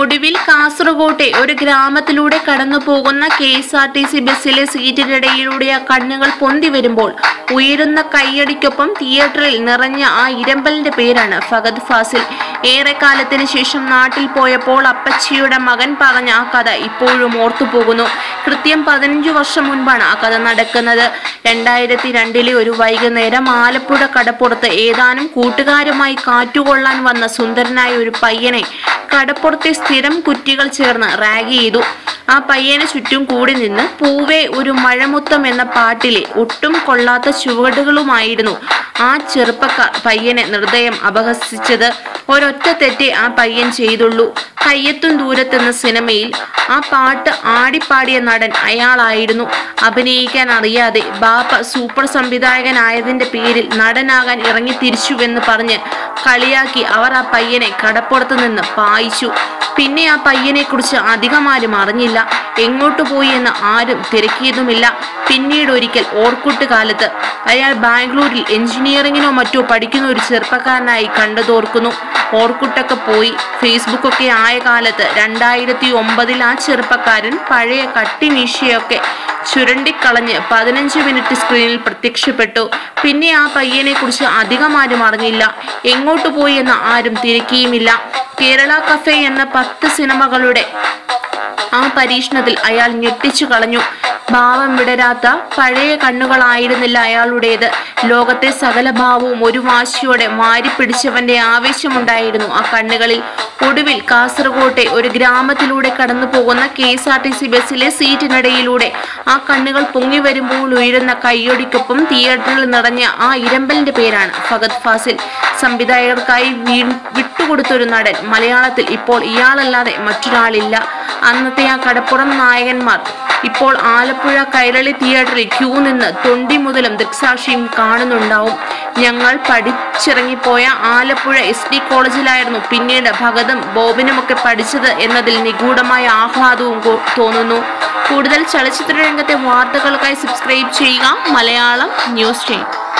ഒടുവിൽ കാസർഗോട്ടെ ഒരു ഗ്രാമത്തിലൂടെ കടന്നു പോകുന്ന K S R T C ബസ്സിലെ സീറ്റിനിടയിലൂടെ ആ കണ്ണുകൾ പൊന്തി വരുമ്പോൾ ഉയരുന്ന കൈയടിക്കൊപ്പം തിയേറ്ററിൽ നിറഞ്ഞ ആ ഇരമ്പലിന്റെ പേരാണ് ഫഗദ് ഫാസിൽ. ഏറെക്കാലത്തിന് ശേഷം നാട്ടിൽ പോയപ്പോൾ അപ്പച്ചിയുടെ മകൻ പറഞ്ഞ ആ കഥ ഇപ്പോഴും ഓർത്തുപോകുന്നു. കൃത്യം പതിനഞ്ചു വർഷം മുൻപാണ് ആ കഥ നടക്കുന്നത്. രണ്ടായിരത്തി രണ്ടിലെ ഒരു വൈകുന്നേരം ആലപ്പുഴ കടപ്പുറത്ത് ഏതാനും കൂട്ടുകാരുമായി കാറ്റുകൊള്ളാൻ വന്ന സുന്ദരനായ ഒരു പയ്യനെ കടപ്പുറത്തെ സ്ഥിരം കുറ്റികൾ ചേർന്ന് റാഗ് ചെയ്തു. ആ പയ്യനെ ചുറ്റും കൂടി നിന്ന് പൂവേ ഒരു മഴമുത്തം എന്ന പാട്ടിലെ ഒട്ടും കൊള്ളാത്ത ചുവടുകളുമായിരുന്നു ആ ചെറുപ്പക്കാർ പയ്യനെ നിർദ്ദയം അപഹസിച്ചത്. ഒരൊറ്റ തെറ്റേ ആ പയ്യൻ ചെയ്തുള്ളൂ. കയ്യെത്തും ദൂരത്തെന്ന സിനിമയിൽ ആ പാട്ട് ആടിപ്പാടിയ നടൻ അയാളായിരുന്നു. അഭിനയിക്കാൻ അറിയാതെ ബാപ്പ സൂപ്പർ സംവിധായകനായതിന്റെ പേരിൽ നടനാകാൻ ഇറങ്ങി തിരിച്ചുവെന്ന് പറഞ്ഞ് കളിയാക്കി അവർ ആ പയ്യനെ കടപ്പുറത്ത് നിന്ന് പായിച്ചു. പിന്നെ ആ പയ്യനെ കുറിച്ച് അധികം ആരും അറിഞ്ഞില്ല. എങ്ങോട്ട് പോയി എന്ന് ആരും തിരക്കിയതുമില്ല പിന്നീട് ഒരിക്കൽ ഓർക്കുട്ട് കാലത്ത് അയാൾ ബാംഗ്ലൂരിൽ എഞ്ചിനീയറിങ്ങിനോ മറ്റോ പഠിക്കുന്ന ഒരു ചെറുപ്പക്കാരനായി കണ്ടതോർക്കുന്നു. ഓർക്കുട്ടൊക്കെ പോയി. ഫേസ്ബുക്കൊക്കെ ആയ കാലത്ത് രണ്ടായിരത്തി ഒമ്പതിൽ ആ ചെറുപ്പക്കാരൻ പഴയ കട്ടിമീശയൊക്കെ ചുരണ്ടിക്കളഞ്ഞ് പതിനഞ്ച് മിനിറ്റ് സ്ക്രീനിൽ പ്രത്യക്ഷപ്പെട്ടു. പിന്നെ ആ പയ്യനെ കുറിച്ച് അധികം ആരും അറിഞ്ഞില്ല. എങ്ങോട്ട് പോയി എന്ന് ആരും തിരക്കിയുമില്ല. കേരള കഫേ എന്ന പത്ത് സിനിമകളുടെ ആ പരീക്ഷണത്തിൽ അയാൾ ഞെട്ടിച്ചു കളഞ്ഞു. ഭാവം വിടരാത്ത പഴയ കണ്ണുകളായിരുന്നില്ല അയാളുടേത്. ലോകത്തെ സകല ഭാവവും ഒരു വാശിയോടെ മാരിപ്പിടിച്ചവന്റെ ആവേശമുണ്ടായിരുന്നു. ആ കണ്ണുകളിൽ ഒടുവിൽ കാസർകോട്ടെ ഒരു ഗ്രാമത്തിലൂടെ കടന്നു പോകുന്ന K S R T C ബസ്സിലെ സീറ്റിനിടയിലൂടെ ആ കണ്ണുകൾ പൊങ്ങി വരുമ്പോൾ ഉയരുന്ന കയ്യൊടിക്കൊപ്പം തിയേറ്ററിൽ നിറഞ്ഞ ആ ഇരമ്പലിന്റെ പേരാണ്. ഫഗത് ഫാസിൽ സംവിധായകർക്കായി വീ വിട്ടുകൊടുത്തൊരു നടൻ. മലയാളത്തിൽ ഇപ്പോൾ ഇയാളല്ലാതെ മറ്റൊരാളില്ല. അന്നത്തെ ആ കടപ്പുറം നായകന്മാർ ഇപ്പോൾ ആലപ്പുഴ കൈരളി തിയേറ്ററിൽ ക്യൂ നിന്ന് തൊണ്ടി മുതലും ദൃക്സാക്ഷിയും കാണുന്നുണ്ടാവും. ഞങ്ങൾ പഠിച്ചിറങ്ങിപ്പോയ ആലപ്പുഴ എസ് ഡി കോളേജിലായിരുന്നു പിന്നീട് ഭഗതും ബോബിനുമൊക്കെ പഠിച്ചത് എന്നതിൽ നിഗൂഢമായ ആഹ്ലാദവും തോന്നുന്നു. കൂടുതൽ ചലച്ചിത്ര രംഗത്തെ വാർത്തകൾക്കായി സബ്സ്ക്രൈബ് ചെയ്യുക. Malayalam news time.